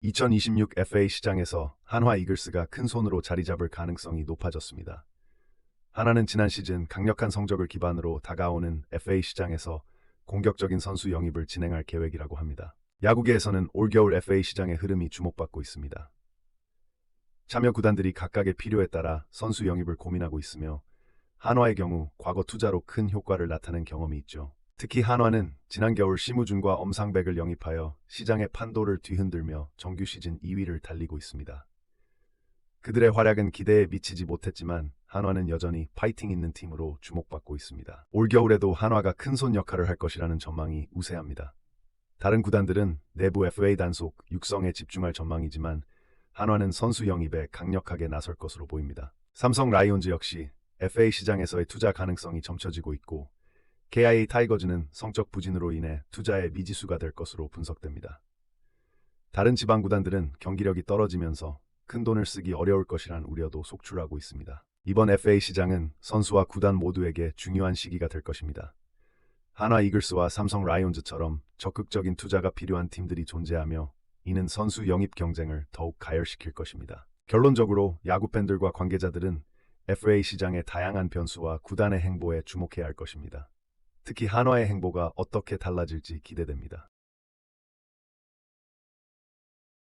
2026 FA 시장에서 한화 이글스가 큰 손으로 자리 잡을 가능성이 높아졌습니다. 한화는 지난 시즌 강력한 성적을 기반으로 다가오는 FA 시장에서 공격적인 선수 영입을 진행할 계획이라고 합니다. 야구계에서는 올겨울 FA 시장의 흐름이 주목받고 있습니다. 참여 구단들이 각각의 필요에 따라 선수 영입을 고민하고 있으며 한화의 경우 과거 투자로 큰 효과를 나타낸 경험이 있죠. 특히 한화는 지난 겨울 심우준과 엄상백을 영입하여 시장의 판도를 뒤흔들며 정규 시즌 2위를 달리고 있습니다. 그들의 활약은 기대에 미치지 못했지만 한화는 여전히 파이팅 있는 팀으로 주목받고 있습니다. 올겨울에도 한화가 큰손 역할을 할 것이라는 전망이 우세합니다. 다른 구단들은 내부 FA 단속, 육성에 집중할 전망이지만 한화는 선수 영입에 강력하게 나설 것으로 보입니다. 삼성 라이온즈 역시 FA 시장에서의 투자 가능성이 점쳐지고 있고 KIA 타이거즈는 성적 부진으로 인해 투자의 미지수가 될 것으로 분석됩니다. 다른 지방 구단들은 경기력이 떨어지면서 큰 돈을 쓰기 어려울 것이란 우려도 속출하고 있습니다. 이번 FA 시장은 선수와 구단 모두에게 중요한 시기가 될 것입니다. 한화 이글스와 삼성 라이온즈처럼 적극적인 투자가 필요한 팀들이 존재하며 이는 선수 영입 경쟁을 더욱 가열시킬 것입니다. 결론적으로 야구 팬들과 관계자들은 FA 시장의 다양한 변수와 구단의 행보에 주목해야 할 것입니다. 특히 한화의 행보가 어떻게 달라질지 기대됩니다.